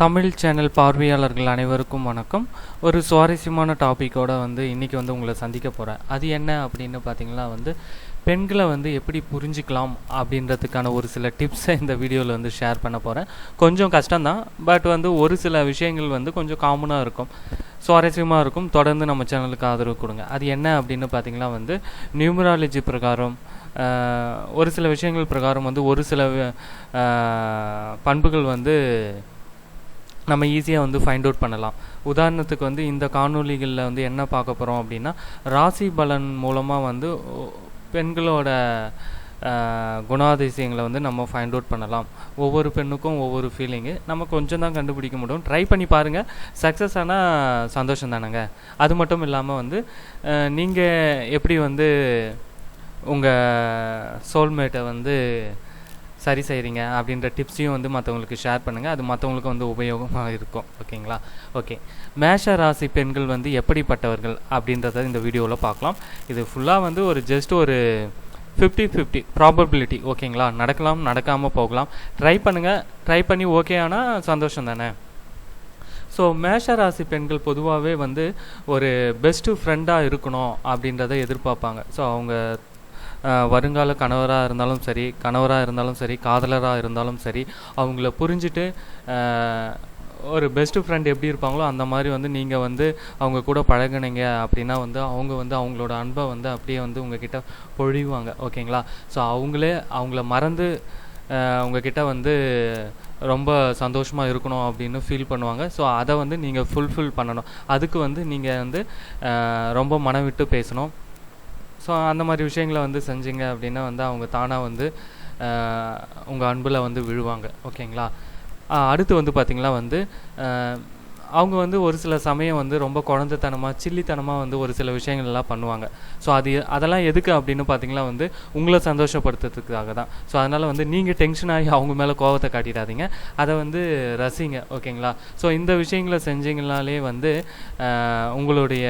Tamil channel பார்வையாளர்கள் அனைவருக்கும் வணக்கம். ஒரு சுவாரஸ்யமான டாப்பிக்கோடு வந்து இன்றைக்கி வந்து உங்களை சந்திக்க போகிறேன் அது என்ன அப்படின்னு பார்த்தீங்கன்னா வந்து பெண்களை வந்து எப்படி புரிஞ்சுக்கலாம் அப்படின்றதுக்கான ஒரு சில டிப்ஸை இந்த வீடியோவில் வந்து ஷேர் பண்ண போகிறேன் கொஞ்சம் கஷ்டம்தான் பட் வந்து ஒரு சில விஷயங்கள் வந்து கொஞ்சம் காமனாக இருக்கும். சுவாரஸ்யமாக இருக்கும். தொடர்ந்து நம்ம சேனலுக்கு ஆதரவு கொடுங்க. அது என்ன அப்படின்னு பார்த்தீங்கன்னா வந்து நியூமராலஜி பிரகாரம் ஒரு சில விஷயங்கள் பிரகாரம் வந்து ஒரு சில பண்புகள் வந்து நம்ம ஈஸியாக வந்து ஃபைண்ட் அவுட் பண்ணலாம். உதாரணத்துக்கு வந்து இந்த காணொளிகளில் வந்து என்ன பார்க்க போகிறோம் அப்படின்னா ராசி பலன் மூலமாக வந்து பெண்களோட குணாதிசயங்களை வந்து நம்ம ஃபைண்ட் அவுட் பண்ணலாம். ஒவ்வொரு பெண்ணுக்கும் ஒவ்வொரு ஃபீலிங்கு நம்ம கொஞ்சம் தான் கண்டுபிடிக்க முடியும். ட்ரை பண்ணி பாருங்கள் சக்ஸஸ் ஆனால் சந்தோஷம் தானேங்க. அது மட்டும் இல்லாமல் வந்து நீங்கள் எப்படி வந்து உங்கள் சோல்மேட்டை வந்து சரி செய்கிறீங்க அப்படின்ற டிப்ஸையும் வந்து மற்றவங்களுக்கு ஷேர் பண்ணுங்கள் அது மற்றவங்களுக்கு வந்து உபயோகமாக இருக்கும். ஓகேங்களா? ஓகே. மேஷ ராசி பெண்கள் வந்து எப்படிப்பட்டவர்கள் அப்படின்றத இந்த வீடியோவில் பார்க்கலாம். இது ஃபுல்லாக வந்து ஒரு ஜஸ்ட் ஒரு ஃபிஃப்டி ஃபிஃப்டி ப்ராபபிலிட்டி ஓகேங்களா? நடக்கலாம் நடக்காமல் போகலாம். ட்ரை பண்ணுங்கள் ட்ரை பண்ணி ஓகே ஆனால் சந்தோஷம் தானே? ஸோ மேஷ ராசி பெண்கள் பொதுவாகவே வந்து ஒரு பெஸ்ட்டு ஃப்ரெண்டாக இருக்கணும் அப்படின்றத எதிர்பார்ப்பாங்க. ஸோ அவங்க வருங்கால கணவராக இருந்தாலும் சரி கணவராக இருந்தாலும் சரி காதலராக இருந்தாலும் சரி அவங்கள புரிஞ்சுட்டு ஒரு பெஸ்ட்டு ஃப்ரெண்ட் எப்படி இருப்பாங்களோ அந்த மாதிரி வந்து நீங்கள் வந்து அவங்க கூட பழகுனீங்க அப்படின்னா வந்து அவங்க வந்து அவங்களோட அன்பை வந்து அப்படியே வந்து உங்ககிட்ட பொழிவாங்க. ஓகேங்களா? ஸோ அவங்களே அவங்கள மறந்து உங்ககிட்ட வந்து ரொம்ப சந்தோஷமாக இருக்கணும் அப்படின்னு ஃபீல் பண்ணுவாங்க. ஸோ அதை வந்து நீங்கள் ஃபுல்ஃபில் பண்ணணும். அதுக்கு வந்து நீங்கள் வந்து ரொம்ப மனம் விட்டு பேசணும். ஸோ அந்த மாதிரி விஷயங்களை வந்து செஞ்சீங்க அப்படின்னா வந்து அவங்க தானாக வந்து உங்கள் அன்பில் வந்து விழுவாங்க. ஓகேங்களா? அடுத்து வந்து பார்த்திங்களா வந்து அவங்க வந்து ஒரு சில சமயம் வந்து ரொம்ப குழந்தைத்தனமாக சில்லித்தனமாக வந்து ஒரு சில விஷயங்கள்லாம் பண்ணுவாங்க. ஸோ அது அதெல்லாம் எதுக்கு அப்படின்னு பார்த்தீங்கன்னா வந்து உங்களை சந்தோஷப்படுத்துறதுக்காக தான். ஸோ அதனால் வந்து நீங்கள் டென்ஷன் ஆகி அவங்க மேலே கோவத்தை காட்டிடாதீங்க. அதை வந்து ரசிங்க. ஓகேங்களா? ஸோ இந்த விஷயங்களை செஞ்சீங்கனாலே வந்து உங்களுடைய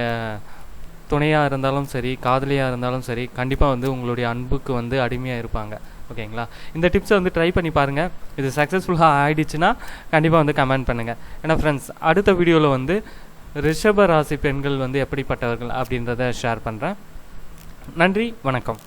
துணையாக இருந்தாலும் சரி காதலியாக இருந்தாலும் சரி கண்டிப்பாக வந்து உங்களுடைய அன்புக்கு வந்து அடிமையாக இருப்பாங்க. ஓகேங்களா? இந்த டிப்ஸை வந்து ட்ரை பண்ணி பாருங்கள் இது சக்ஸஸ்ஃபுல்லாக ஆகிடுச்சுன்னா கண்டிப்பாக வந்து கமெண்ட் பண்ணுங்கள் ஏன்னா ஃப்ரெண்ட்ஸ் அடுத்த வீடியோவில் வந்து ரிஷப ராசி பெண்கள் வந்து எப்படிப்பட்டவர்கள் அப்படின்றத ஷேர் பண்ணுறேன் நன்றி வணக்கம்.